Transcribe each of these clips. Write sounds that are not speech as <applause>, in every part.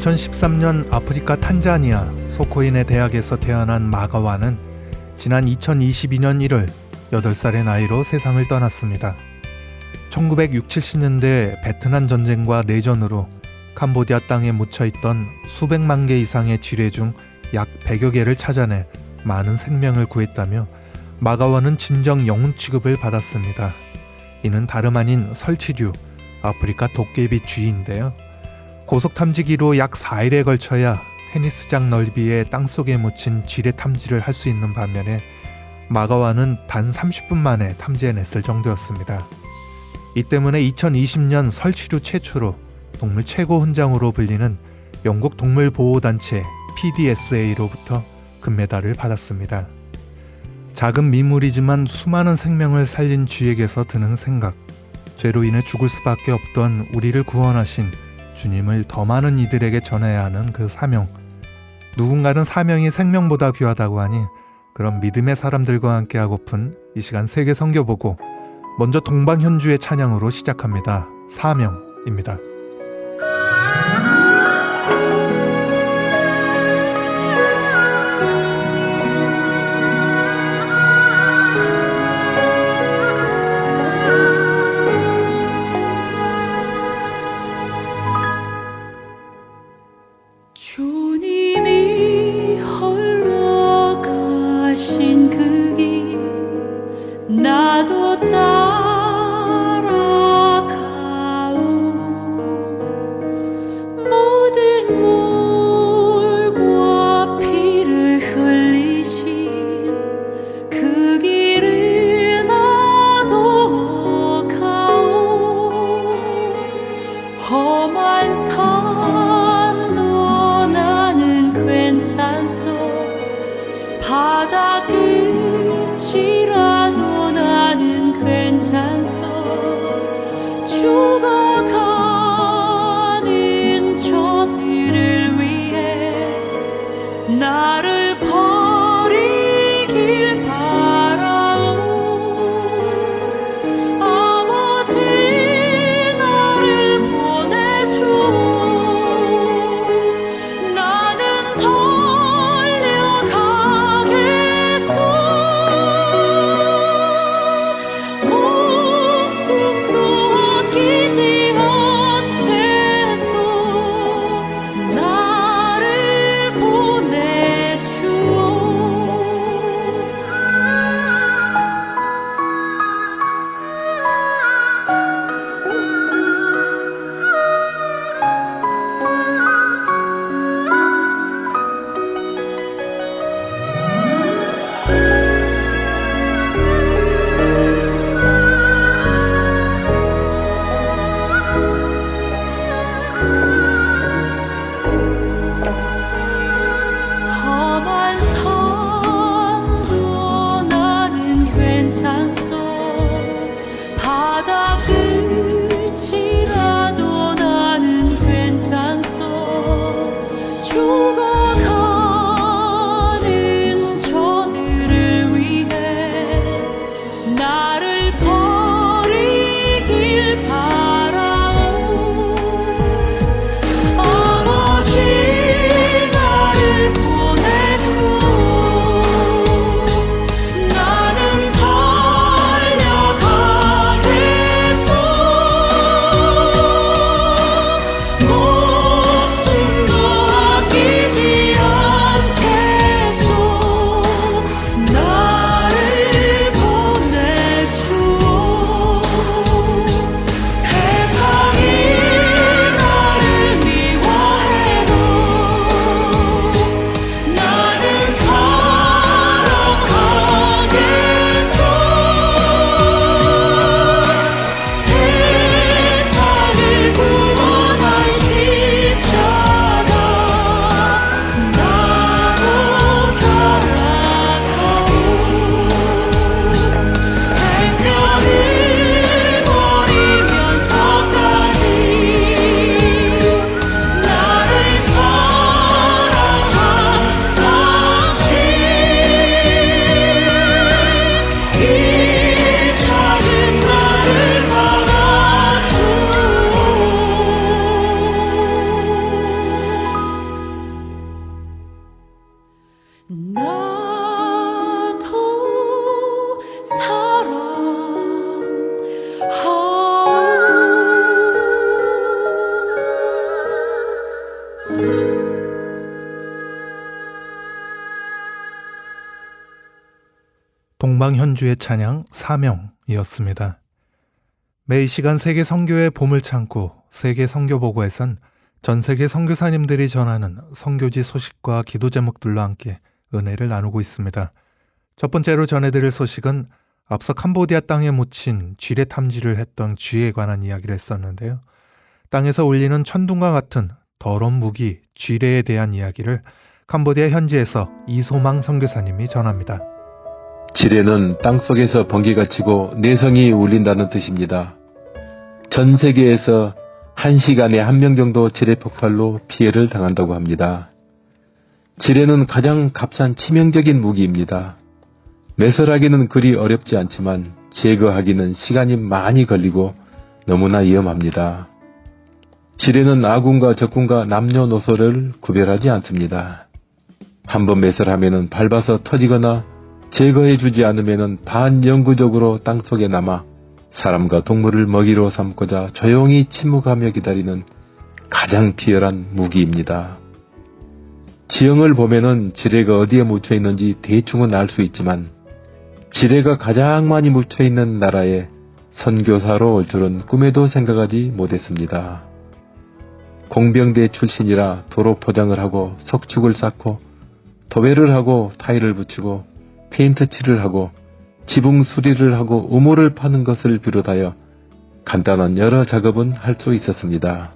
2013년 아프리카 탄자니아 소코인의 대학에서 태어난 마가와는 지난 2022년 1월 8살의 나이로 세상을 떠났습니다. 1960, 70년대 베트남 전쟁과 내전으로 캄보디아 땅에 묻혀 있던 수백만 개 이상의 지뢰 중 약 100여 개를 찾아내 많은 생명을 구했다며 마가와는 진정 영웅 취급을 받았습니다. 이는 다름 아닌 설치류 아프리카 도깨비 쥐인데요. 고속 탐지기로 약 4일에 걸쳐야 테니스장 넓이의 땅속에 묻힌 지뢰 탐지를 할 수 있는 반면에 마가와는 단 30분 만에 탐지해냈을 정도였습니다. 이 때문에 2020년 설치류 최초로 동물 최고 훈장으로 불리는 영국 동물 보호 단체 PDSA로부터 금메달을 받았습니다. 작은 미물이지만 수많은 생명을 살린 쥐에게서 드는 생각, 죄로 인해 죽을 수밖에 없던 우리를 구원하신 주님을 더 많은 이들에게 전해야 하는 그 사명. 누군가는 사명이 생명보다 귀하다고 하니 그런 믿음의 사람들과 함께 하고픈 이 시간 세계 성겨보고 먼저 동방현주의 찬양으로 시작합니다. 사명입니다. 나 동방현주의 찬양 사명이었습니다. 매 시간 세계 선교의 봄을 참고 세계 선교 보고에선 전 세계 선교사님들이 전하는 선교지 소식과 기도 제목들로 함께 은혜를 나누고 있습니다. 첫 번째로 전해드릴 소식은 앞서 캄보디아 땅에 묻힌 쥐레 탐지를 했던 쥐에 관한 이야기를 했었는데요. 땅에서 울리는 천둥과 같은 더러운 무기 쥐레에 대한 이야기를 캄보디아 현지에서 이소망 선교사님이 전합니다. 지뢰는 땅속에서 번개가 치고 내성이 울린다는 뜻입니다. 전 세계에서 한 시간에 한 명 정도 지뢰 폭발로 피해를 당한다고 합니다. 지뢰는 가장 값싼 치명적인 무기입니다. 매설하기는 그리 어렵지 않지만 제거하기는 시간이 많이 걸리고 너무나 위험합니다. 지뢰는 아군과 적군과 남녀노소를 구별하지 않습니다. 한번 매설하면 밟아서 터지거나 제거해주지 않으면 반영구적으로 땅속에 남아 사람과 동물을 먹이로 삼고자 조용히 침묵하며 기다리는 가장 비열한 무기입니다. 지형을 보면은 지뢰가 어디에 묻혀 있는지 대충은 알 수 있지만 지뢰가 가장 많이 묻혀 있는 나라에 선교사로 올 줄은 꿈에도 생각하지 못했습니다. 공병대 출신이라 도로 포장을 하고 석축을 쌓고 도배를 하고 타일을 붙이고 페인트 칠을 하고 지붕 수리를 하고 우물을 파는 것을 비롯하여 간단한 여러 작업은 할 수 있었습니다.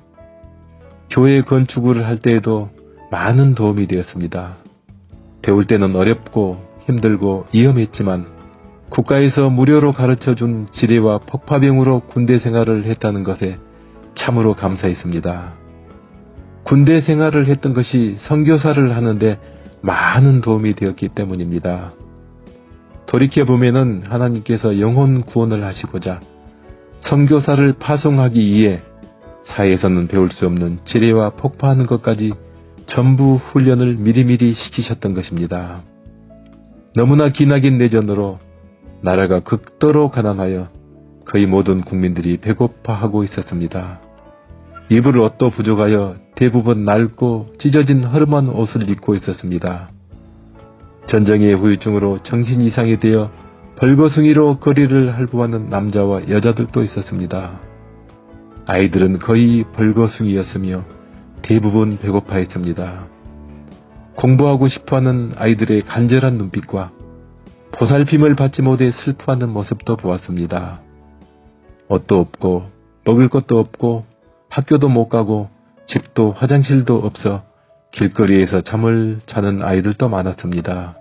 교회 건축을 할 때에도 많은 도움이 되었습니다. 배울 때는 어렵고 힘들고 위험했지만 국가에서 무료로 가르쳐 준 지뢰와 폭파병으로 군대 생활을 했다는 것에 참으로 감사했습니다. 군대 생활을 했던 것이 선교사를 하는데 많은 도움이 되었기 때문입니다. 돌이켜 보면은 하나님께서 영혼 구원을 하시고자 선교사를 파송하기 위해 사회에서는 배울 수 없는 지뢰와 폭파하는 것까지 전부 훈련을 미리미리 시키셨던 것입니다. 너무나 기나긴 내전으로 나라가 극도로 가난하여 거의 모든 국민들이 배고파하고 있었습니다. 이불 옷도 부족하여 대부분 낡고 찢어진 허름한 옷을 입고 있었습니다. 전쟁의 후유증으로 정신 이상이 되어 벌거숭이로 거리를 할부하는 남자와 여자들도 있었습니다. 아이들은 거의 벌거숭이였으며 대부분 배고파했습니다. 공부하고 싶어하는 아이들의 간절한 눈빛과 보살핌을 받지 못해 슬퍼하는 모습도 보았습니다. 옷도 없고 먹을 것도 없고 학교도 못 가고 집도 화장실도 없어 길거리에서 잠을 자는 아이들도 많았습니다.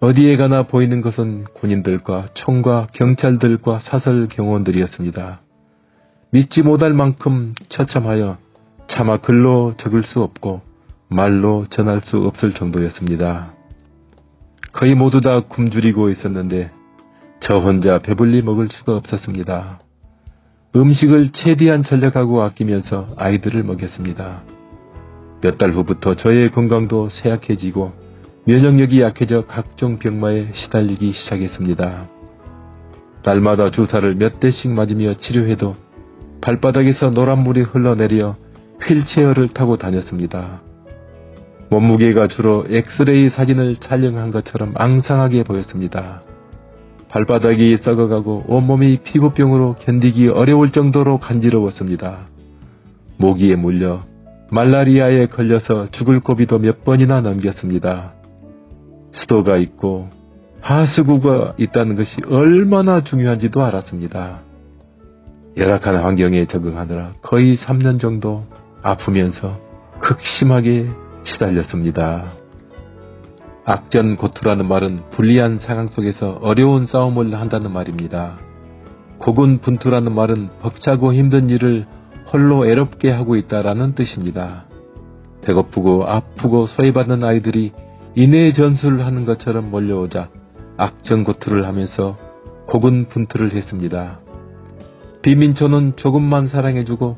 어디에 가나 보이는 것은 군인들과 총과 경찰들과 사설 경호원들이었습니다. 믿지 못할 만큼 처참하여 차마 글로 적을 수 없고 말로 전할 수 없을 정도였습니다. 거의 모두 다 굶주리고 있었는데 저 혼자 배불리 먹을 수가 없었습니다. 음식을 최대한 전략하고 아끼면서 아이들을 먹였습니다. 몇 달 후부터 저의 건강도 쇠약해지고 면역력이 약해져 각종 병마에 시달리기 시작했습니다. 날마다 주사를 몇 대씩 맞으며 치료해도 발바닥에서 노란물이 흘러내려 휠체어를 타고 다녔습니다. 몸무게가 주로 엑스레이 사진을 촬영한 것처럼 앙상하게 보였습니다. 발바닥이 썩어가고 온몸이 피부병으로 견디기 어려울 정도로 간지러웠습니다. 모기에 물려 말라리아에 걸려서 죽을 고비도 몇 번이나 넘겼습니다. 수도가 있고 하수구가 있다는 것이 얼마나 중요한지도 알았습니다. 열악한 환경에 적응하느라 거의 3년 정도 아프면서 극심하게 시달렸습니다. 악전 고투라는 말은 불리한 상황 속에서 어려운 싸움을 한다는 말입니다. 고군 분투라는 말은 벅차고 힘든 일을 홀로 애롭게 하고 있다라는 뜻입니다. 배고프고 아프고 소외받는 아이들이 인해 전술을 하는 것처럼 몰려오자 악전고투를 하면서 고군분투를 했습니다. 비민초는 조금만 사랑해주고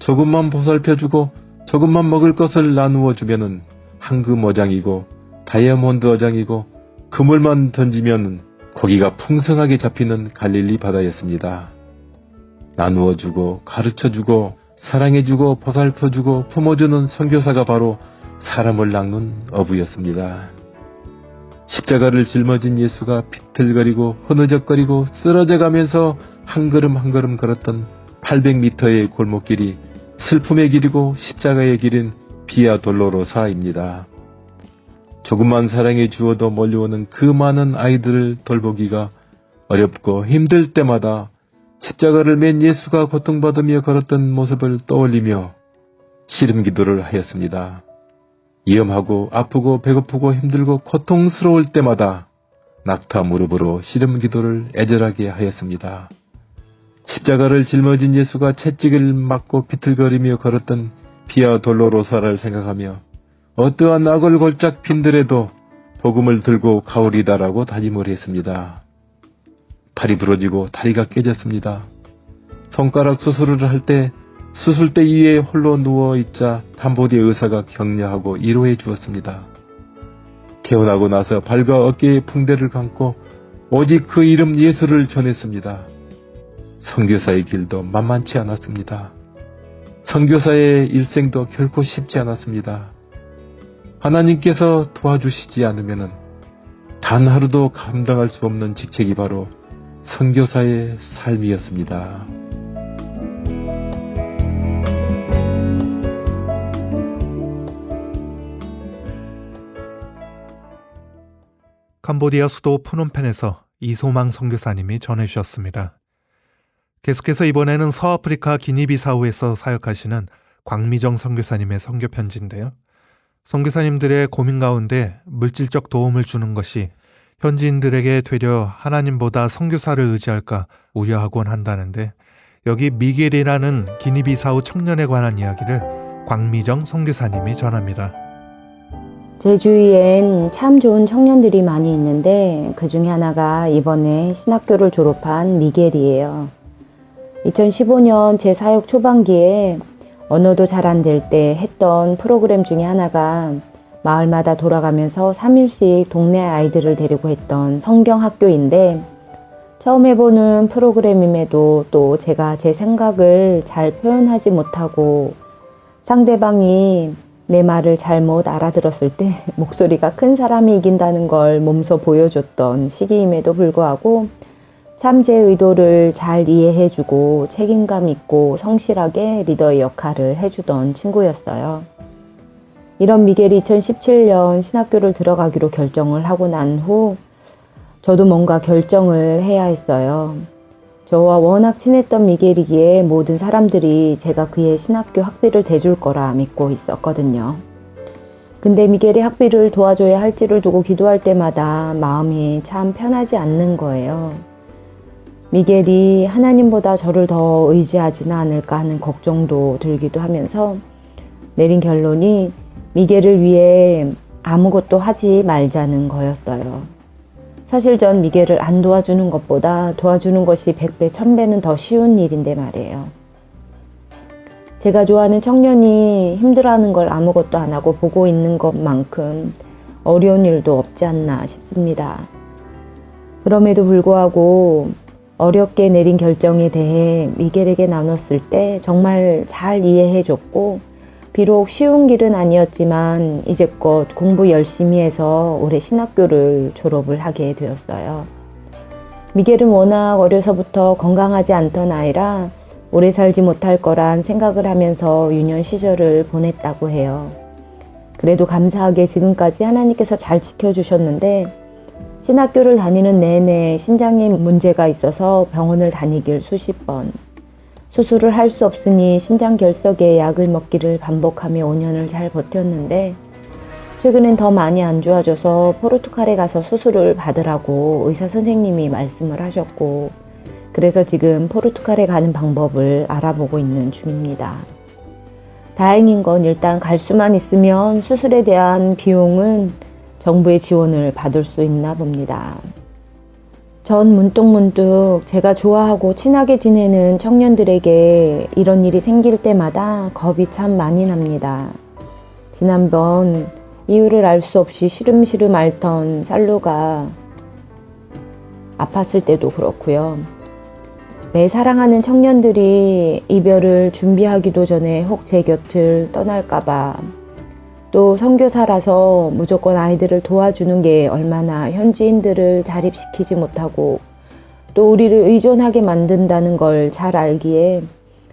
조금만 보살펴주고 조금만 먹을 것을 나누어 주면은 황금 어장이고 다이아몬드 어장이고 그물만 던지면 고기가 풍성하게 잡히는 갈릴리 바다였습니다. 나누어 주고 가르쳐 주고 사랑해 주고 보살펴 주고 품어주는 선교사가 바로 사람을 낚는 어부였습니다. 십자가를 짊어진 예수가 비틀거리고 흐느적거리고 쓰러져 가면서 한 걸음 한 걸음 걸었던 800m의 골목길이 슬픔의 길이고 십자가의 길인 비아 돌로로사입니다. 조금만 사랑해 주어도 몰려오는 그 많은 아이들을 돌보기가 어렵고 힘들 때마다 십자가를 맨 예수가 고통받으며 걸었던 모습을 떠올리며 씨름 기도를 하였습니다. 위험하고 아프고 배고프고 힘들고 고통스러울 때마다 낙타 무릎으로 씨름 기도를 애절하게 하였습니다. 십자가를 짊어진 예수가 채찍을 맞고 비틀거리며 걸었던 비아 돌로로사를 생각하며 어떠한 악을 골짝 핀들에도 복음을 들고 가오리다라고 다짐을 했습니다. 팔이 부러지고 다리가 깨졌습니다. 손가락 수술을 할 때 수술대 위에 홀로 누워 있자 담보디 의사가 격려하고 위로해 주었습니다. 태어나고 나서 발과 어깨에 붕대를 감고 오직 그 이름 예수를 전했습니다. 선교사의 길도 만만치 않았습니다. 선교사의 일생도 결코 쉽지 않았습니다. 하나님께서 도와주시지 않으면 단 하루도 감당할 수 없는 직책이 바로 선교사의 삶이었습니다. 캄보디아 수도 푸놈펜에서 이소망 선교사님이 전해주셨습니다. 계속해서 이번에는 서아프리카 기니비사우에서 사역하시는 광미정 선교사님의 선교 편지인데요. 선교사님들의 고민 가운데 물질적 도움을 주는 것이 현지인들에게 되려 하나님보다 선교사를 의지할까 우려하곤 한다는데 여기 미겔이라는 기니비사우 청년에 관한 이야기를 광미정 선교사님이 전합니다. 제 주위엔 참 좋은 청년들이 많이 있는데 그 중에 하나가 이번에 신학교를 졸업한 미겔이에요. 2015년 제 사역 초반기에 언어도 잘 안 될 때 했던 프로그램 중에 하나가 마을마다 돌아가면서 3일씩 동네 아이들을 데리고 했던 성경학교인데 처음 해보는 프로그램임에도 또 제가 제 생각을 잘 표현하지 못하고 상대방이 내 말을 잘못 알아들었을 때 <laughs> 목소리가 큰 사람이 이긴다는 걸 몸소 보여줬던 시기임에도 불구하고 참 제 의도를 잘 이해해주고 책임감 있고 성실하게 리더의 역할을 해주던 친구였어요. 이런 미겔이 2017년 신학교를 들어가기로 결정을 하고 난 후 저도 뭔가 결정을 해야 했어요. 저와 워낙 친했던 미겔이기에 모든 사람들이 제가 그의 신학교 학비를 대줄 거라 믿고 있었거든요. 근데 미겔이 학비를 도와줘야 할지를 두고 기도할 때마다 마음이 참 편하지 않는 거예요. 미겔이 하나님보다 저를 더 의지하지는 않을까 하는 걱정도 들기도 하면서 내린 결론이 미겔을 위해 아무것도 하지 말자는 거였어요. 사실 전 미겔을 안 도와주는 것보다 도와주는 것이 100배, 1000배는 더 쉬운 일인데 말이에요. 제가 좋아하는 청년이 힘들어하는 걸 아무것도 안 하고 보고 있는 것만큼 어려운 일도 없지 않나 싶습니다. 그럼에도 불구하고 어렵게 내린 결정에 대해 미겔에게 나눴을 때 정말 잘 이해해줬고 비록 쉬운 길은 아니었지만 이제껏 공부 열심히 해서 올해 신학교를 졸업을 하게 되었어요. 미겔은 워낙 어려서부터 건강하지 않던 아이라 오래 살지 못할 거란 생각을 하면서 유년 시절을 보냈다고 해요. 그래도 감사하게 지금까지 하나님께서 잘 지켜주셨는데 신학교를 다니는 내내 신장에 문제가 있어서 병원을 다니길 수십 번. 수술을 할 수 없으니 신장 결석에 약을 먹기를 반복하며 5년을 잘 버텼는데 최근엔 더 많이 안 좋아져서 포르투갈에 가서 수술을 받으라고 의사 선생님이 말씀을 하셨고 그래서 지금 포르투갈에 가는 방법을 알아보고 있는 중입니다. 다행인 건 일단 갈 수만 있으면 수술에 대한 비용은 정부의 지원을 받을 수 있나 봅니다. 전 문득문득 제가 좋아하고 친하게 지내는 청년들에게 이런 일이 생길 때마다 겁이 참 많이 납니다. 지난번 이유를 알 수 없이 시름시름 앓던 살루가 아팠을 때도 그렇고요. 내 사랑하는 청년들이 이별을 준비하기도 전에 혹 제 곁을 떠날까봐 또 선교사라서 무조건 아이들을 도와주는 게 얼마나 현지인들을 자립시키지 못하고 또 우리를 의존하게 만든다는 걸 잘 알기에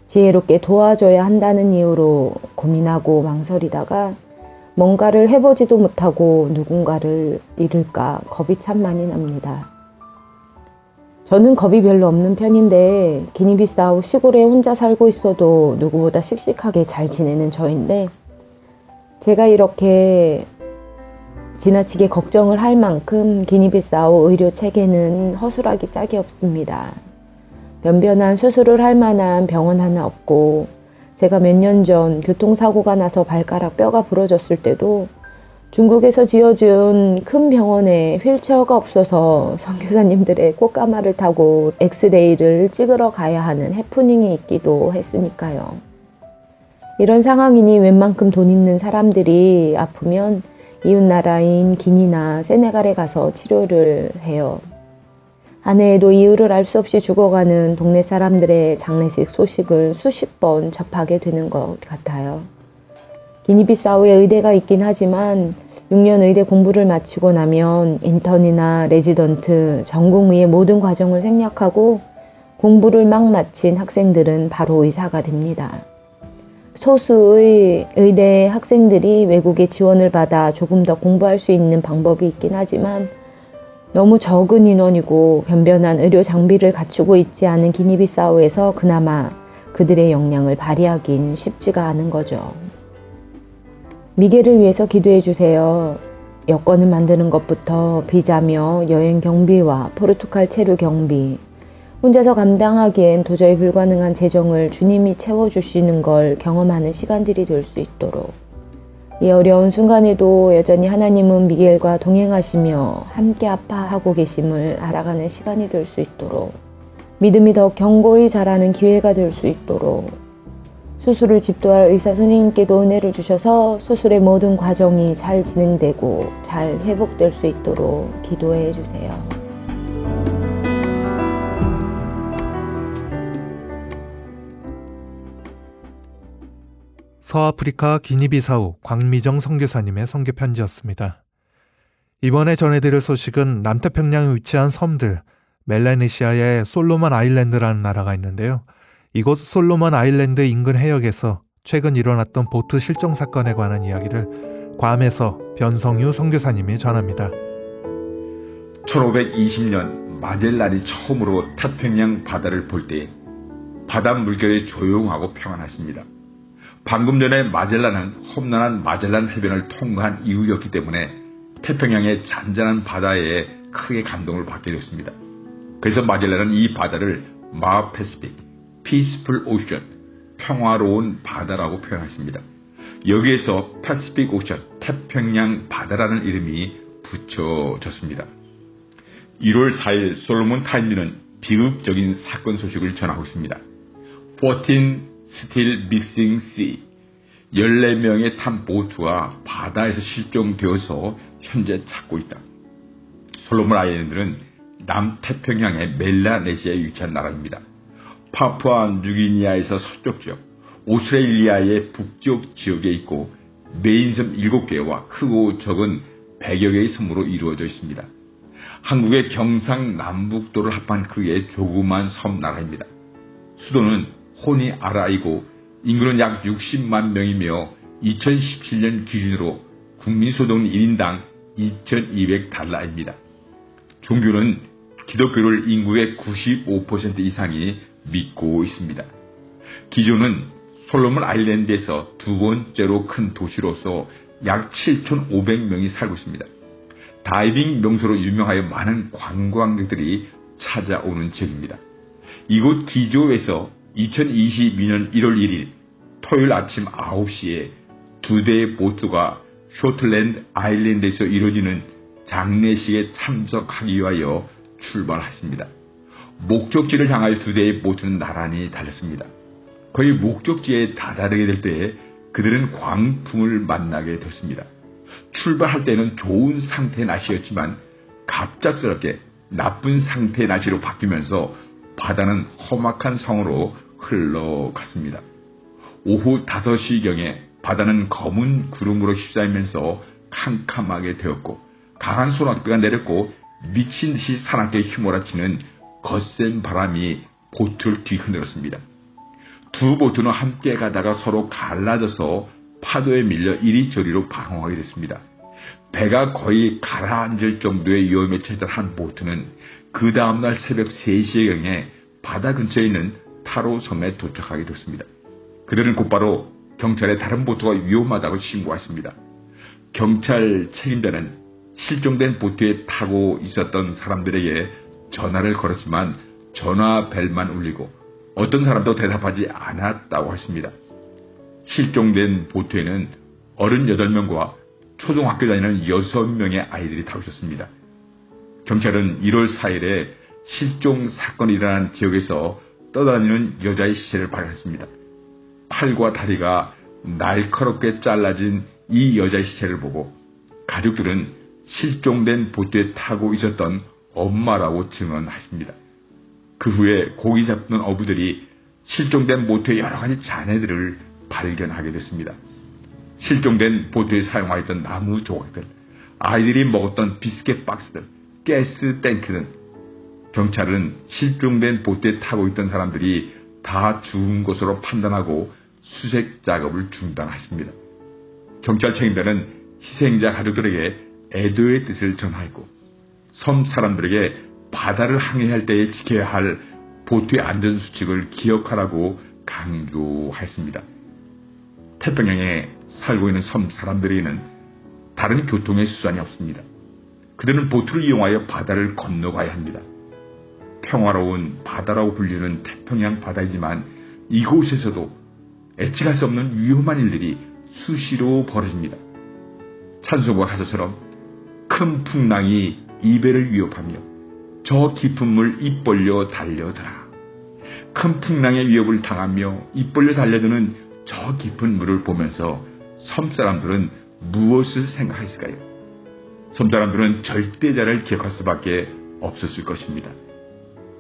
지혜롭게 도와줘야 한다는 이유로 고민하고 망설이다가 뭔가를 해보지도 못하고 누군가를 잃을까 겁이 참 많이 납니다. 저는 겁이 별로 없는 편인데 기니비사우 시골에 혼자 살고 있어도 누구보다 씩씩하게 잘 지내는 저인데 제가 이렇게 지나치게 걱정을 할 만큼 기니비사우 의료 체계는 허술하기 짝이 없습니다. 변변한 수술을 할 만한 병원 하나 없고 제가 몇 년 전 교통사고가 나서 발가락 뼈가 부러졌을 때도 중국에서 지어준 큰 병원에 휠체어가 없어서 선교사님들의 꽃가마를 타고 엑스레이를 찍으러 가야 하는 해프닝이 있기도 했으니까요. 이런 상황이니 웬만큼 돈 있는 사람들이 아프면 이웃 나라인 기니나 세네갈에 가서 치료를 해요. 아내에도 이유를 알 수 없이 죽어가는 동네 사람들의 장례식 소식을 수십 번 접하게 되는 것 같아요. 기니비사우에 의대가 있긴 하지만 6년 의대 공부를 마치고 나면 인턴이나 레지던트, 전공의의 모든 과정을 생략하고 공부를 막 마친 학생들은 바로 의사가 됩니다. 소수의 의대 학생들이 외국의 지원을 받아 조금 더 공부할 수 있는 방법이 있긴 하지만 너무 적은 인원이고 변변한 의료 장비를 갖추고 있지 않은 기니비사우에서 그나마 그들의 역량을 발휘하긴 쉽지가 않은 거죠. 미개를 위해서 기도해 주세요. 여권을 만드는 것부터 비자며 여행 경비와 포르투갈 체류 경비, 혼자서 감당하기엔 도저히 불가능한 재정을 주님이 채워주시는 걸 경험하는 시간들이 될 수 있도록 이 어려운 순간에도 여전히 하나님은 미겔과 동행하시며 함께 아파하고 계심을 알아가는 시간이 될 수 있도록 믿음이 더 견고히 자라는 기회가 될 수 있도록 수술을 집도할 의사 선생님께도 은혜를 주셔서 수술의 모든 과정이 잘 진행되고 잘 회복될 수 있도록 기도해 주세요. 서아프리카 기니비사우 광미정 선교사님의 선교 편지였습니다. 이번에 전해드릴 소식은 남태평양에 위치한 섬들 멜라네시아의 솔로몬 아일랜드라는 나라가 있는데요. 이곳 솔로몬 아일랜드 인근 해역에서 최근 일어났던 보트 실종 사건에 관한 이야기를 괌에서 변성유 선교사님이 전합니다. 1520년 마젤란이 처음으로 태평양 바다를 볼 때 바다 물결이 조용하고 평안했습니다. 방금 전에 마젤란은 험난한 마젤란 해변을 통과한 이후였기 때문에 태평양의 잔잔한 바다에 크게 감동을 받게 됐습니다. 그래서 마젤란은 이 바다를 마 패시픽, Peaceful Ocean, 평화로운 바다라고 표현했습니다. 여기에서 패시픽 오션, 태평양 바다라는 이름이 붙여졌습니다. 1월 4일 솔로몬 타임즈는 비극적인 사건 소식을 전하고 있습니다. 14 Still Missing Sea 14명의 탄 보트가 바다에서 실종되어서 현재 찾고 있다. 솔로몬 아일랜드는 남태평양의 멜라네시아에 위치한 나라입니다. 파푸아 뉴기니아에서 서쪽 지역, 오스트레일리아의 북쪽 지역에 있고 메인섬 7개와 크고 적은 100여 개의 섬으로 이루어져 있습니다. 한국의 경상남북도를 합한 크기의 조그만 섬 나라입니다. 수도는 호니 아라이고 인구는 약 60만 명이며 2017년 기준으로 국민소득 1인당 2,200달러입니다. 종교는 기독교를 인구의 95% 이상이 믿고 있습니다. 기존은 솔로몬 아일랜드에서 두 번째로 큰 도시로서 약 7,500명이 살고 있습니다. 다이빙 명소로 유명하여 많은 관광객들이 찾아오는 지역입니다. 이곳 기조에서 2022년 1월 1일 토요일 아침 9시에 두 대의 보트가 쇼틀랜드 아일랜드에서 이루어지는 장례식에 참석하기 위하여 출발했습니다. 목적지를 향하여 두 대의 보트는 나란히 달렸습니다. 거의 목적지에 다다르게 될 때에 그들은 광풍을 만나게 됐습니다. 출발할 때는 좋은 상태의 날씨였지만 갑작스럽게 나쁜 상태의 날씨로 바뀌면서 바다는 험악한 성으로 흘러갔습니다. 오후 5시경에 바다는 검은 구름으로 휩싸이면서 캄캄하게 되었고 강한 소나기가 내렸고 미친 듯이 사납게 휘몰아치는 거센 바람이 보트를 뒤흔들었습니다. 두 보트는 함께 가다가 서로 갈라져서 파도에 밀려 이리저리로 방황하게 됐습니다. 배가 거의 가라앉을 정도의 위험에 처했던 한 보트는 그 다음날 새벽 3시경에 바다 근처에 있는 타로 섬에 도착하게 됐습니다. 그들은 곧바로 경찰에 다른 보트가 위험하다고 신고했습니다. 경찰 책임자는 실종된 보트에 타고 있었던 사람들에게 전화를 걸었지만 전화 벨만 울리고 어떤 사람도 대답하지 않았다고 했습니다. 실종된 보트에는 어른 8명과 초등학교 다니는 6명의 아이들이 타고 있었습니다. 경찰은 1월 4일에 실종 사건이 일어난 지역에서 떠다니는 여자의 시체를 발견했습니다. 팔과 다리가 날카롭게 잘라진 이 여자의 시체를 보고 가족들은 실종된 보트에 타고 있었던 엄마라고 증언했습니다. 그 후에 고기 잡는 어부들이 실종된 보트의 여러 가지 잔해들을 발견하게 됐습니다. 실종된 보트에 사용하였던 나무 조각들, 아이들이 먹었던 비스켓 박스들, 가스 탱크 등 경찰은 실종된 보트에 타고 있던 사람들이 다 죽은 것으로 판단하고 수색 작업을 중단했습니다. 경찰 책임자는 희생자 가족들에게 애도의 뜻을 전하였고 섬 사람들에게 바다를 항해할 때에 지켜야 할 보트의 안전 수칙을 기억하라고 강조했습니다. 태평양에 살고 있는 섬 사람들에게는 다른 교통의 수단이 없습니다. 그들은 보트를 이용하여 바다를 건너가야 합니다. 평화로운 바다라고 불리는 태평양 바다이지만 이곳에서도 예측할 수 없는 위험한 일들이 수시로 벌어집니다. 찬송가 가사처럼 큰 풍랑이 이배를 위협하며 저 깊은 물 입 벌려 달려들아. 큰 풍랑의 위협을 당하며 입 벌려 달려드는 저 깊은 물을 보면서 섬 사람들은 무엇을 생각했을까요? 섬 사람들은 절대자를 기억할 수밖에 없었을 것입니다.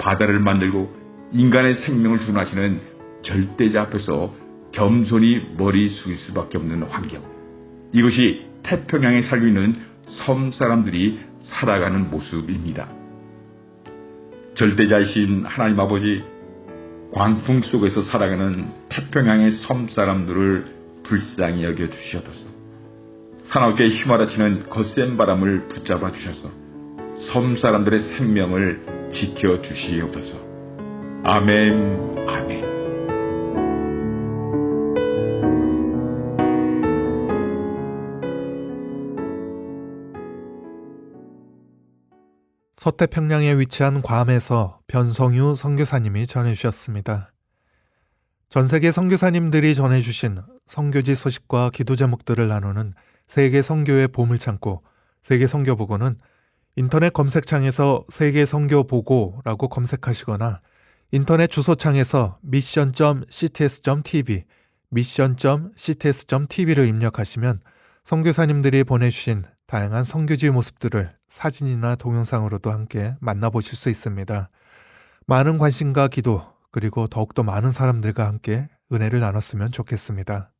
바다를 만들고 인간의 생명을 준하시는 절대자 앞에서 겸손히 머리 숙일 수밖에 없는 환경. 이것이 태평양에 살고 있는 섬 사람들이 살아가는 모습입니다. 절대자이신 하나님 아버지, 광풍 속에서 살아가는 태평양의 섬 사람들을 불쌍히 여겨 주시옵소서. 사나우게 휘몰아치는 거센 바람을 붙잡아 주셔서 섬 사람들의 생명을 지켜 주시옵소서. 아멘, 아멘. 서태평양에 위치한 괌에서 변성유 선교사님이 전해주셨습니다. 전 세계 선교사님들이 전해주신 선교지 소식과 기도 제목들을 나누는 세계 선교의 보물 창고 세계 선교 보고는 인터넷 검색창에서 세계 선교 보고라고 검색하시거나 인터넷 주소창에서 mission.cts.tv mission.cts.tv를 입력하시면 선교사님들이 보내주신 다양한 선교지 모습들을 사진이나 동영상으로도 함께 만나보실 수 있습니다. 많은 관심과 기도, 그리고 더욱더 많은 사람들과 함께 은혜를 나눴으면 좋겠습니다.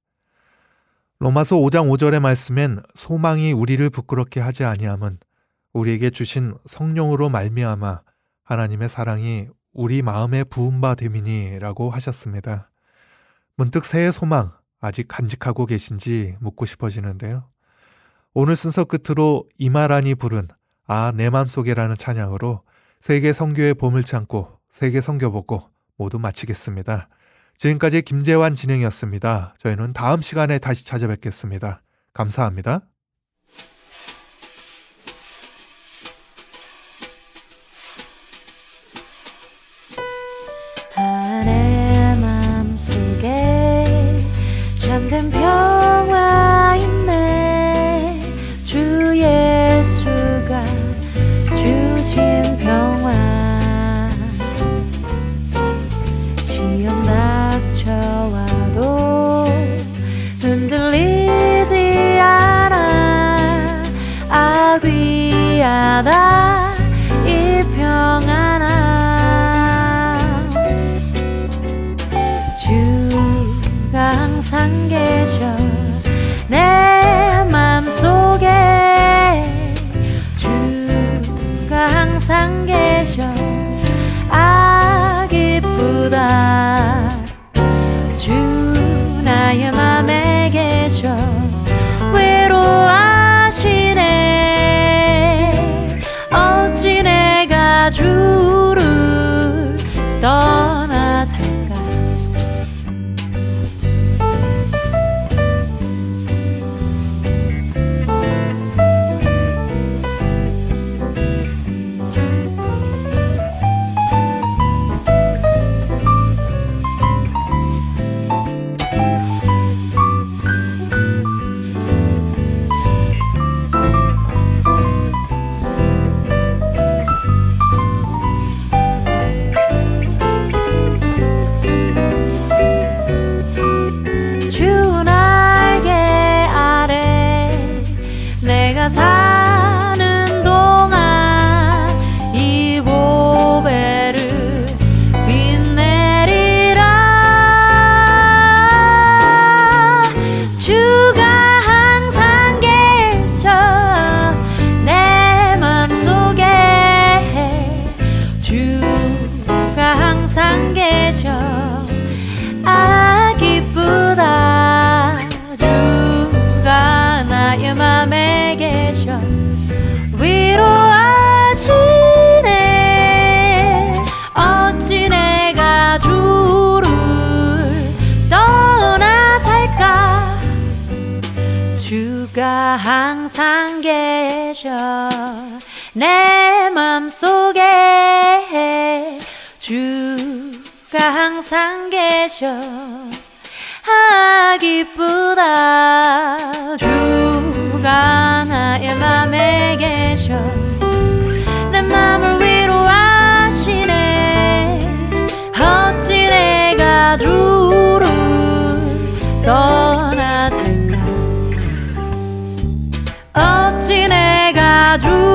로마서 5장 5절의 말씀엔 소망이 우리를 부끄럽게 하지 아니함은 우리에게 주신 성령으로 말미암아 하나님의 사랑이 우리 마음에 부은 바 됨이니라고 하셨습니다. 문득 새해 소망 아직 간직하고 계신지 묻고 싶어지는데요. 오늘 순서 끝으로 이마란이 부른 아 내 맘속에라는 찬양으로 세계 성교의 봄을 참고 세계 성교 보고 모두 마치겠습니다. 지금까지 김재환 진행이었습니다. 저희는 다음 시간에 다시 찾아뵙겠습니다. 감사합니다. 주가 항상 계셔. 내 맘속에 주가 항상 계셔. 아 기쁘다. 주가 나의 맘에 계셔. 내 맘을 위로하시네. 어찌 내가 주를 떠 Drew.